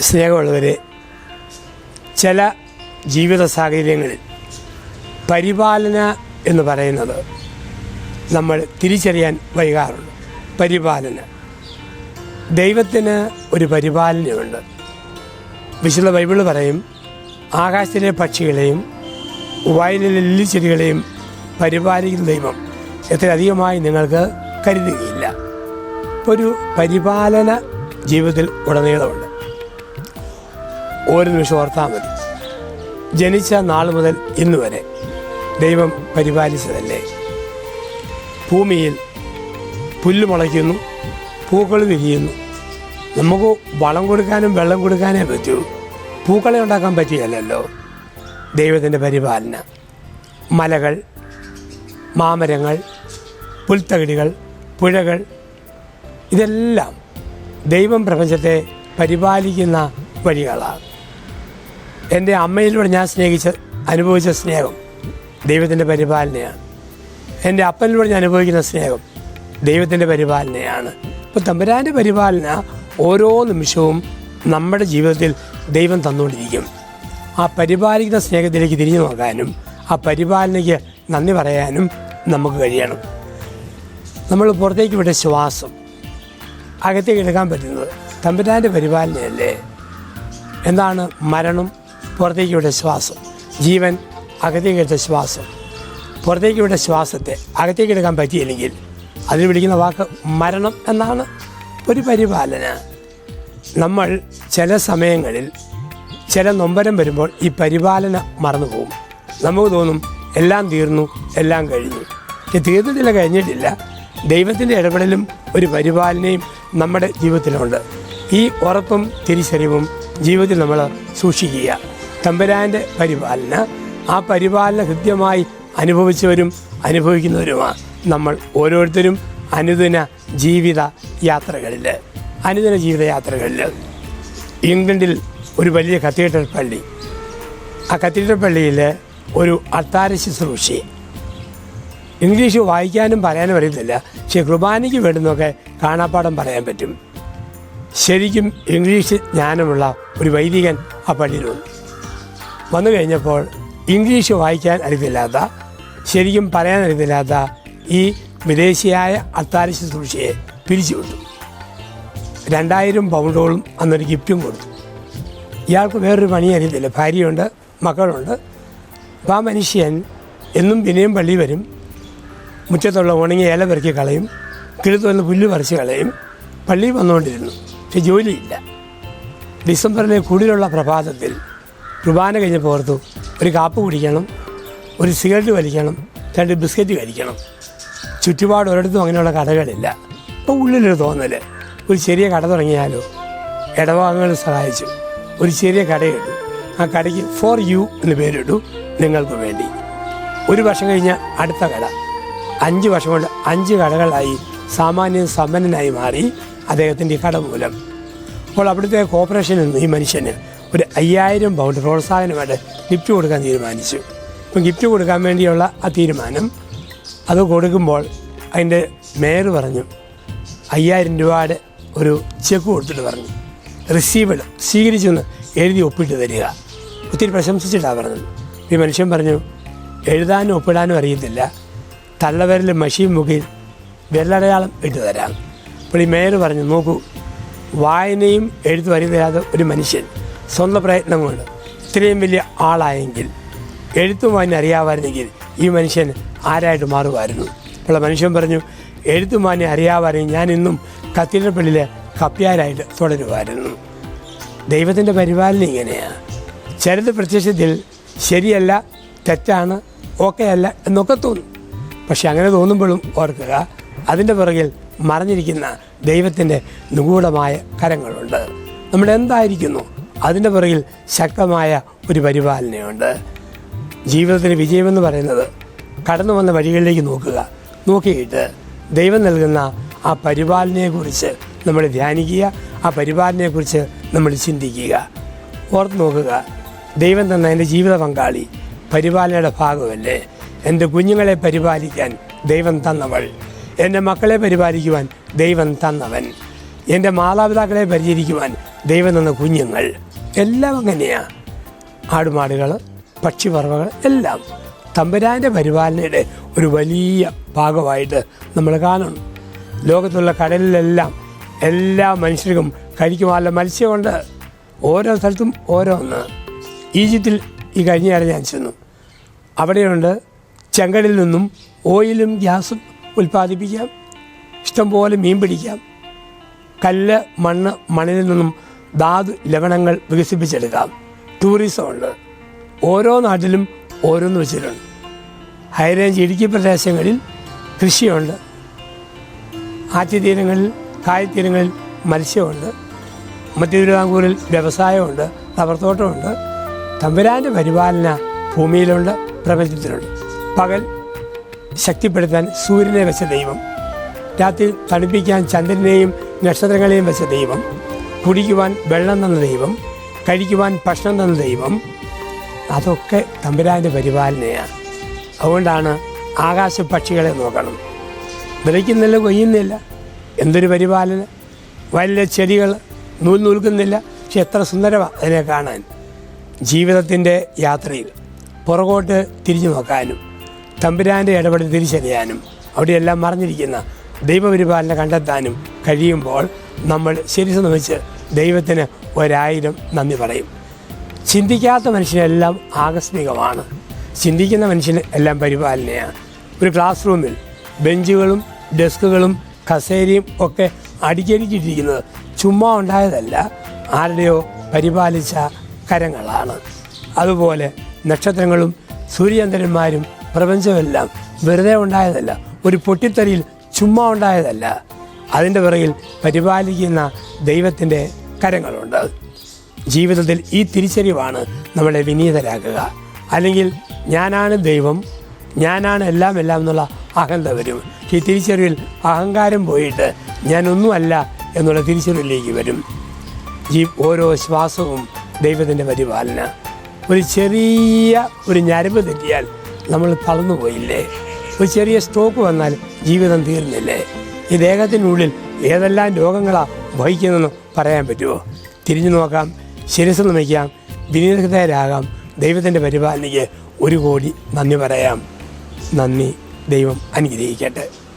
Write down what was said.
സ്നേഹമുള്ളവരെ ചില ജീവിത സാഹചര്യങ്ങളിൽ പരിപാലന എന്ന് പറയുന്നത് നമ്മൾ തിരിച്ചറിയാൻ വൈകാറുണ്ട്. പരിപാലന. ദൈവത്തിന് ഒരു പരിപാലനയുണ്ട് വിശുദ്ധ ബൈബിൾ പറയും ആകാശത്തിലെ പക്ഷികളെയും വയലിലെ ലില്ലിച്ചെടികളെയും പരിപാലിക്കുന്ന ദൈവം എത്രയധികമായി നിങ്ങൾക്ക് കരുതുകയില്ല. ഒരു പരിപാലന ജീവിതത്തിൽ ഉടനീളമുണ്ട്. ഒരു നിമിഷം ഓർത്താൽ മതി. ജനിച്ച നാൾ മുതൽ ഇന്ന് വരെ ദൈവം പരിപാലിച്ചതല്ലേ? ഭൂമിയിൽ പുല്ല് മുളയ്ക്കുന്നു പൂക്കൾ വിരിയുന്നു. നമുക്ക് വളം കൊടുക്കാനും വെള്ളം കൊടുക്കാനേ പറ്റൂ. പൂക്കളെ ഉണ്ടാക്കാൻ പറ്റിയല്ലോ ദൈവത്തിന്റെ പരിപാലന. മലകൾ മാമരങ്ങൾ പുൽത്തകിടികൾ പുഴകൾ ഇതെല്ലാം ദൈവം പ്രപഞ്ചത്തെ പരിപാലിക്കുന്ന വഴികളാണ്. എന്റെ അമ്മയിലൂടെ ഞാൻ സ്നേഹിച്ച അനുഭവിച്ച സ്നേഹം ദൈവത്തിന്റെ പരിപാലനയാണ്. എന്റെ അപ്പനിലൂടെ ഞാൻ അനുഭവിക്കുന്ന സ്നേഹം ദൈവത്തിന്റെ പരിപാലനയാണ്. അപ്പോൾ തമ്പുരാന്റെ പരിപാലന ഓരോ നിമിഷവും നമ്മുടെ ജീവിതത്തിൽ ദൈവം തന്നുകൊണ്ടിരിക്കും. ആ പരിപാലിക്കുന്ന സ്നേഹത്തിലേക്ക് തിരിഞ്ഞു നോക്കാനും ആ പരിപാലനയ്ക്ക് നന്ദി പറയാനും നമുക്ക് കഴിയണം. നമ്മൾ പുറത്തേക്ക് വിട്ട ശ്വാസം അകത്തേക്ക് എടുക്കാൻ പറ്റുന്നത് തമ്പുരാന്റെ പരിപാലനയല്ലേ? എന്താണ് മരണം? പുറത്തേക്ക് വിട്ട ശ്വാസം. ജീവൻ അകത്തേക്ക് എടുത്ത ശ്വാസം. പുറത്തേക്കൂടെ ശ്വാസത്തെ അകത്തേക്ക് എടുക്കാൻ പറ്റിയില്ലെങ്കിൽ അതിൽ വിളിക്കുന്ന വാക്ക് മരണം എന്നാണ്. ഒരു പരിപാലന. നമ്മൾ ചില സമയങ്ങളിൽ ചില നൊമ്പരം വരുമ്പോൾ ഈ പരിപാലന മറന്നു പോകും നമുക്ക് തോന്നും എല്ലാം തീർന്നു എല്ലാം കഴിഞ്ഞു. തീർന്നിട്ടില്ല കഴിഞ്ഞിട്ടില്ല. ദൈവത്തിന്റെ ഇടപെടലും ഒരു പരിപാലനയും നമ്മുടെ ജീവിതത്തിലുണ്ട്. ഈ ഉറപ്പും തിരിച്ചറിവും ജീവിതത്തിൽ നമ്മൾ സൂക്ഷിക്കുക. തമ്പുരാന്റെ പരിപാലന. ആ പരിപാലന കൃത്യമായി അനുഭവിച്ചവരും അനുഭവിക്കുന്നവരുമാണ് നമ്മൾ ഓരോരുത്തരും അനുദിന ജീവിത യാത്രകളിൽ അനുദിന ജീവിത യാത്രകളിൽ ഇംഗ്ലണ്ടിൽ ഒരു വലിയ കത്തീഡ്രൽ പള്ളി. ആ കത്തീഡ്രൽ പള്ളിയിൽ ഒരു അത്താര ശുശ്രൂഷി ഇംഗ്ലീഷ് വായിക്കാനും പറയാനും അറിയത്തില്ല പക്ഷേ കുർബാനയ്ക്ക് വേണ്ടുന്നൊക്കെ കാണാപ്പാടം പറയാൻ പറ്റും. ശരിക്കും ഇംഗ്ലീഷ് ജ്ഞാനമുള്ള ഒരു വൈദികൻ ആ പള്ളിയിലുണ്ട്. വന്നു കഴിഞ്ഞപ്പോൾ ഇംഗ്ലീഷ് വായിക്കാൻ അറിവില്ലാത്ത ശരിക്കും പറയാൻ അറിവില്ലാത്ത ഈ വിദേശിയായ അത്താര ശുശ്രൂഷയെ പിരിച്ചുവിട്ടു. രണ്ടായിരം പൗണ്ടോളം അന്നൊരു ഗിഫ്റ്റും കൊടുത്തു. ഇയാൾക്ക് വേറൊരു പണി അറിയത്തില്ല. ഭാര്യയുണ്ട് മക്കളുണ്ട് അപ്പം ആ മനുഷ്യൻ എന്നും പിന്നെയും പള്ളി വരും. മുറ്റത്തുള്ള ഉണങ്ങിയ ഇല പെറുക്കി കളയും. കിഴുത്ത് വന്ന് പുല്ല് പറിച്ച് കളയും. പള്ളിയിൽ വന്നുകൊണ്ടിരുന്നു. പക്ഷെ ജോലിയില്ല. ഡിസംബറിലെ കുടിലുള്ള പ്രഭാതത്തിൽ കുർബാന കഴിഞ്ഞപ്പോൾ ഓർത്തു ഒരു കാപ്പ് കുടിക്കണം ഒരു സിഗരറ്റ് വലിക്കണം രണ്ട് ബിസ്ക്കറ്റ് കഴിക്കണം. ചുറ്റുപാട് ഒരിടത്തും അങ്ങനെയുള്ള കടകളില്ല. അപ്പോൾ ഉള്ളിലൊരു തോന്നൽ ഒരു ചെറിയ കട തുടങ്ങിയാലോ? ഇടഭാഗങ്ങൾ സഹായിച്ചു. ഒരു ചെറിയ കടയിട്ടു. ആ കടയ്ക്ക് ഫോർ യു എന്ന് പേരിട്ടു നിങ്ങൾക്ക് വേണ്ടി. ഒരു വർഷം കഴിഞ്ഞ അടുത്ത കട. അഞ്ച് വർഷം കൊണ്ട് അഞ്ച് കടകളായി സാമാന്യ സമ്പന്നനായി മാറി അദ്ദേഹത്തിന്റെ കട മൂലം അപ്പോൾ അവിടുത്തെ നിന്ന് ഈ മനുഷ്യന് ഒരു അയ്യായിരം പൗണ്ട് പ്രോത്സാഹനമായിട്ട് ഗിഫ്റ്റ് കൊടുക്കാൻ തീരുമാനിച്ചു. അപ്പം ഗിഫ്റ്റ് കൊടുക്കാൻ വേണ്ടിയുള്ള ആ തീരുമാനം അത് കൊടുക്കുമ്പോൾ അതിന്റെ മേയർ പറഞ്ഞു അയ്യായിരം രൂപയുടെ ഒരു ചെക്ക് കൊടുത്തിട്ട് പറഞ്ഞു. റിസീവഡ് സ്വീകരിച്ചു എന്ന് എഴുതി ഒപ്പിട്ട് തരിക. ഒത്തിരി പ്രശംസിച്ചിട്ടാണ് പറഞ്ഞത്. ഈ മനുഷ്യൻ പറഞ്ഞു എഴുതാനും ഒപ്പിടാനും അറിയത്തില്ല. തള്ളവരിൽ മഷീൻ മുഖിൽ വിരലടയാളം ഇട്ട് തരാം. അപ്പോൾ ഈ മേയർ പറഞ്ഞു നോക്കൂ വായനയും എഴുത്തും അറിയാതെ ഒരു മനുഷ്യൻ സ്വന്തം പ്രയത്നം കൊണ്ട് ഇത്രയും വലിയ ആളായെങ്കിൽ എഴുത്തും വായന അറിയാമായിരുന്നെങ്കിൽ ഈ മനുഷ്യൻ ആരായിട്ട് മാറുമായിരുന്നു. അപ്പോൾ മനുഷ്യൻ പറഞ്ഞു എഴുത്തും വായന അറിയാമായിരുന്നെങ്കിൽ ഞാൻ ഇന്നും കത്തീഡ്രൽ പള്ളിയിലെ കപ്പ്യാരായിട്ട് തുടരുമായിരുന്നു. ദൈവത്തിന്റെ പരിപാലനം ഇങ്ങനെയാണ് ചിലത് പ്രത്യക്ഷത്തിൽ ശരിയല്ല തെറ്റാണ് ഓക്കെ അല്ല എന്നൊക്കെ തോന്നും. പക്ഷെ അങ്ങനെ തോന്നുമ്പോഴും ഓർക്കുക അതിന്റെ പുറകിൽ മറഞ്ഞിരിക്കുന്ന ദൈവത്തിന്റെ നിഗൂഢമായ കരങ്ങളുണ്ട്. നമ്മൾ എന്തായിരിക്കുന്നു? അതിന്റെ പുറകിൽ ശക്തമായ ഒരു പരിപാലനയുണ്ട്. ജീവിതത്തിന് വിജയമെന്ന് പറയുന്നത് കടന്നു വന്ന വഴികളിലേക്ക് നോക്കുക. നോക്കിയിട്ട് ദൈവം നൽകുന്ന ആ പരിപാലനയെക്കുറിച്ച് നമ്മൾ ധ്യാനിക്കുക ആ പരിപാലനയെക്കുറിച്ച് നമ്മൾ ചിന്തിക്കുക. ഓർത്ത് നോക്കുക ദൈവം തന്ന എന്റെ ജീവിത പങ്കാളി പരിപാലനയുടെ ഭാഗമല്ലേ? എന്റെ കുഞ്ഞുങ്ങളെ പരിപാലിക്കാൻ ദൈവം തന്നവൾ. എന്റെ മക്കളെ പരിപാലിക്കുവാൻ ദൈവം തന്നവൻ. എന്റെ മാതാപിതാക്കളെ പരിചരിക്കുവാൻ ദൈവം തന്ന കുഞ്ഞുങ്ങൾ എല്ലാം അങ്ങനെയാണ് ആടുമാടുകൾ പക്ഷിപറവകൾ എല്ലാം തമ്പുരാന്റെ പരിപാലനയുടെ ഒരു വലിയ ഭാഗമായിട്ട് നമ്മൾ കാണണം ലോകത്തുള്ള കടലിലെല്ലാം എല്ലാ മനുഷ്യർക്കും കഴിക്കുവാനുള്ള മത്സ്യമുണ്ട്. ഓരോ സ്ഥലത്തും ഓരോന്ന്. ഈജിപ്തിൽ ഈ കഴിഞ്ഞ ഞാൻ ചെന്നു. അവിടെയുണ്ട് ചെങ്കടിൽ നിന്നും ഓയിലും ഗ്യാസും ഉൽപ്പാദിപ്പിക്കാം. ഇഷ്ടംപോലെ മീൻ പിടിക്കാം. കല്ല് മണ്ണ് മണ്ണിൽ നിന്നും ധാതു ലവണങ്ങൾ വികസിപ്പിച്ചെടുക്കാം. ടൂറിസം ഉണ്ട്. ഓരോ നാട്ടിലും ഓരോന്ന് വെച്ചിട്ടുണ്ട്. ഹൈറേഞ്ച് ഇടുക്കി പ്രദേശങ്ങളിൽ കൃഷിയുണ്ട്. ആറ്റുതീരങ്ങളിൽ കായത്തീരങ്ങളിൽ മത്സ്യമുണ്ട്. മധ്യ തിരുവിതാംകൂറിൽ വ്യവസായമുണ്ട്. റബ്ബർത്തോട്ടമുണ്ട് തമ്പുരാന്റെ പരിപാലന ഭൂമിയിലുണ്ട് പ്രപഞ്ചത്തിലുണ്ട്. പകൽ ശക്തിപ്പെടുത്താൻ സൂര്യനെ വെച്ച ദൈവം. രാത്രി തണുപ്പിക്കാൻ ചന്ദ്രനെയും നക്ഷത്രങ്ങളെയും വെച്ച ദൈവം. കുടിക്കുവാൻ വെള്ളം തന്ന ദൈവം കഴിക്കുവാൻ ഭക്ഷണം തന്ന ദൈവം അതൊക്കെ തമ്പുരാന്റെ പരിപാലനയാണ് അതുകൊണ്ടാണ് ആകാശ പക്ഷികളെ നോക്കണം. വിതയ്ക്കുന്നില്ല കൊയ്യുന്നില്ല. എന്തൊരു പരിപാലന? വലിയ ചെടികൾ നൂൽ നൂൽക്കുന്നില്ല. പക്ഷെ എത്ര സുന്ദരമാണ് അതിനെ കാണാൻ. ജീവിതത്തിന്റെ യാത്രയിൽ പുറകോട്ട് തിരിഞ്ഞു നോക്കാനും തമ്പുരാന്റെ ഇടപെടൽ തിരിച്ചറിയാനും അവിടെയെല്ലാം മറിഞ്ഞിരിക്കുന്ന ദൈവപരിപാലന കണ്ടെത്താനും കഴിയുമ്പോൾ നമ്മൾ ശരി വെച്ച് ദൈവത്തിന് ഒരായിരം നന്ദി പറയും. ചിന്തിക്കാത്ത മനുഷ്യനെല്ലാം ആകസ്മികമാണ്. ചിന്തിക്കുന്ന മനുഷ്യന് എല്ലാം പരിപാലനയാണ്. ഒരു ക്ലാസ് റൂമിൽ ബെഞ്ചുകളും ഡെസ്കുകളും കസേരയും ഒക്കെ അടുക്കിയടിക്കിട്ടിരിക്കുന്നത് ചുമ്മാ ഉണ്ടായതല്ല ആരുടെയോ പരിപാലിച്ച കരങ്ങളാണ്. അതുപോലെ നക്ഷത്രങ്ങളും സൂര്യചന്ദ്രന്മാരും പ്രപഞ്ചമെല്ലാം വെറുതെ ഉണ്ടായതല്ല ഒരു പൊട്ടിത്തെറിയിൽ ചുമ്മാ ഉണ്ടായതല്ല. അതിന്റെ പിറകിൽ പരിപാലിക്കുന്ന ദൈവത്തിന്റെ കരങ്ങളുണ്ട്. ജീവിതത്തിൽ ഈ തിരിച്ചറിവാണ് നമ്മളെ വിനീതരാക്കുക. അല്ലെങ്കിൽ ഞാനാണ് ദൈവം ഞാനാണ് എല്ലാം എല്ലാം എന്നുള്ള അഹന്ത വരും. ഈ തിരിച്ചറിവിൽ അഹങ്കാരം പോയിട്ട് ഞാനൊന്നുമല്ല എന്നുള്ള തിരിച്ചറിവിലേക്ക് വരും. ഈ ഓരോ ശ്വാസവും ദൈവത്തിന്റെ പരിപാലന. ഒരു ചെറിയ ഒരു ഞരമ്പ് തെറ്റിയാൽ നമ്മൾ തളർന്നു പോയില്ലേ ഒരു ചെറിയ സ്ട്രോക്ക് വന്നാൽ ജീവിതം തീർന്നില്ലേ? ഈ ദേഹത്തിനുള്ളിൽ ഏതെല്ലാം രോഗങ്ങളാണ് വഹിക്കുന്നതെന്ന് പറയാൻ പറ്റുമോ? തിരിഞ്ഞു നോക്കാം ശിരസ് നമിക്കാം വിനീതരാകാം. ദൈവത്തിന്റെ പരിപാലനയ്ക്ക് ഒരു കോടി നന്ദി പറയാം. നന്ദി ദൈവം അനുഗ്രഹിക്കട്ടെ.